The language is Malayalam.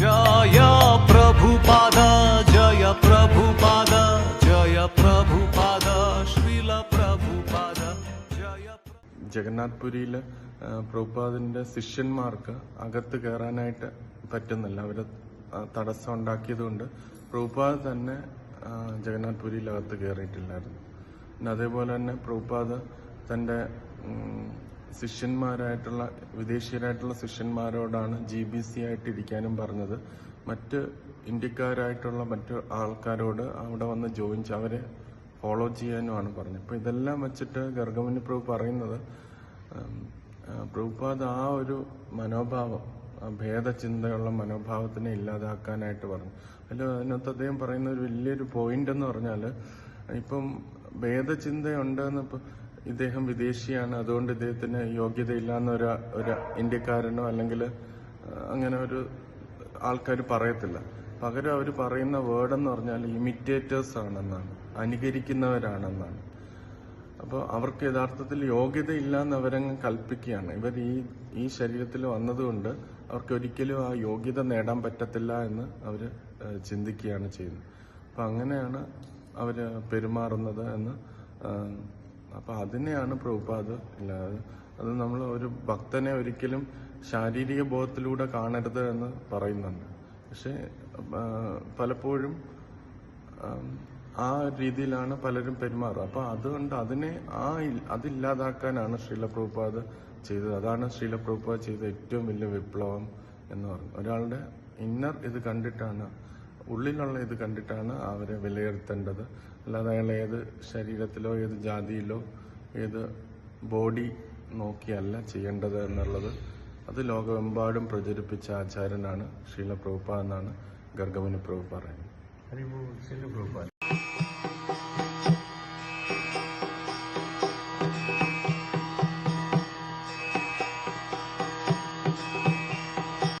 ജയ പ്രഭുപാദ ജയ പ്രഭുപാദ ജയ പ്രഭുപാദ പ്രഭുപാദ ജയ ജഗന്നാഥ് പ്രഭുപാദിന്റെ ശിഷ്യന്മാർക്ക് അകത്ത് കയറാനായിട്ട് പറ്റുന്നില്ല. അവർ തടസ്സം ഉണ്ടാക്കിയതുകൊണ്ട് പ്രഭുപാദ് തന്നെ ജഗന്നാഥ് പുരിയിൽ അകത്ത് കയറിയിട്ടില്ലായിരുന്നു അതേപോലെ തന്നെ പ്രഭുപാദ് തന്റെ ശിഷ്യന്മാരായിട്ടുള്ള വിദേശീയരായിട്ടുള്ള ശിഷ്യന്മാരോടാണ് ജി ബി സി ആയിട്ട് ഇരിക്കാനും പറഞ്ഞത്. മറ്റ് ഇന്ത്യക്കാരായിട്ടുള്ള മറ്റ് ആൾക്കാരോട് അവിടെ വന്ന് ജോയിൻ അവരെ ഫോളോ ചെയ്യാനുമാണ് പറഞ്ഞത്. അപ്പൊ ഇതെല്ലാം വെച്ചിട്ട് ഗർഗമുനി പ്രഭു പറയുന്നത് പ്രഭുപാദ് ആ ഒരു മനോഭാവം ഭേദചിന്തയുള്ള മനോഭാവത്തിനെ ഇല്ലാതാക്കാനായിട്ട് പറഞ്ഞു. അതിൽ അതിനകത്ത് അദ്ദേഹം പറയുന്ന ഒരു വലിയൊരു പോയിന്റ് എന്ന് പറഞ്ഞാൽ ഇപ്പം ഭേദചിന്തയുണ്ടെന്ന് ഇദ്ദേഹം വിദേശിയാണ്. അതുകൊണ്ട് ഇദ്ദേഹത്തിന് യോഗ്യതയില്ല എന്നൊരു ഒരു ഇന്ത്യക്കാരനോ അല്ലെങ്കിൽ അങ്ങനെ ഒരു ആൾക്കാർ പറയത്തില്ല. പകരം അവർ പറയുന്ന വേർഡ് എന്ന് പറഞ്ഞാൽ ഇമിറ്റേറ്റേഴ്സ് ആണെന്നാണ്. അനുകരിക്കുന്നവരാണെന്നാണ്. അപ്പോൾ അവർക്ക് യഥാർത്ഥത്തിൽ യോഗ്യതയില്ല എന്ന് അവരങ്ങ് കൽപ്പിക്കുകയാണ്. ഇവർ ഈ ഈ ശരീരത്തിൽ വന്നതുകൊണ്ട് അവർക്ക് ഒരിക്കലും ആ യോഗ്യത നേടാൻ പറ്റത്തില്ല എന്ന് അവർ ചിന്തിക്കുകയാണ് ചെയ്യുന്നത്. അപ്പം അങ്ങനെയാണ് അവർ പെരുമാറുന്നത് എന്ന് അപ്പം അതിനെയാണ് പ്രഭുപാദ് ഇല്ലാതെ. അത് നമ്മൾ ഒരു ഭക്തനെ ഒരിക്കലും ശാരീരിക ബോധത്തിലൂടെ കാണരുത് എന്ന് പറയുന്നുണ്ട്. പക്ഷെ പലപ്പോഴും ആ രീതിയിലാണ് പലരും പെരുമാറുക. അപ്പൊ അതുകൊണ്ട് അതിനെ ആ അതില്ലാതാക്കാനാണ് ശ്രീല പ്രഭുപാദ് ചെയ്തത്. അതാണ് ശ്രീല പ്രഭുപാദ് ചെയ്ത ഏറ്റവും വലിയ വിപ്ലവം എന്ന് പറയുന്നത്. ഒരാളുടെ ഇന്നർ ഇത് കണ്ടിട്ടാണ് ഉള്ളിലുള്ള ഇത് കണ്ടിട്ടാണ് അവരെ വിലയിരുത്തേണ്ടത്. അല്ലാതെ അയാൾ ഏത് ശരീരത്തിലോ ഏത് ജാതിയിലോ ഏത് ബോഡി നോക്കിയല്ല ചെയ്യേണ്ടത് എന്നുള്ളത്. അത് ലോകമെമ്പാടും പ്രചരിപ്പിച്ച ആചാരനാണ് ശ്രീല പ്രഭുപ്പ എന്നാണ് ഗർഗമുനി പ്രഭു പറയുന്നത്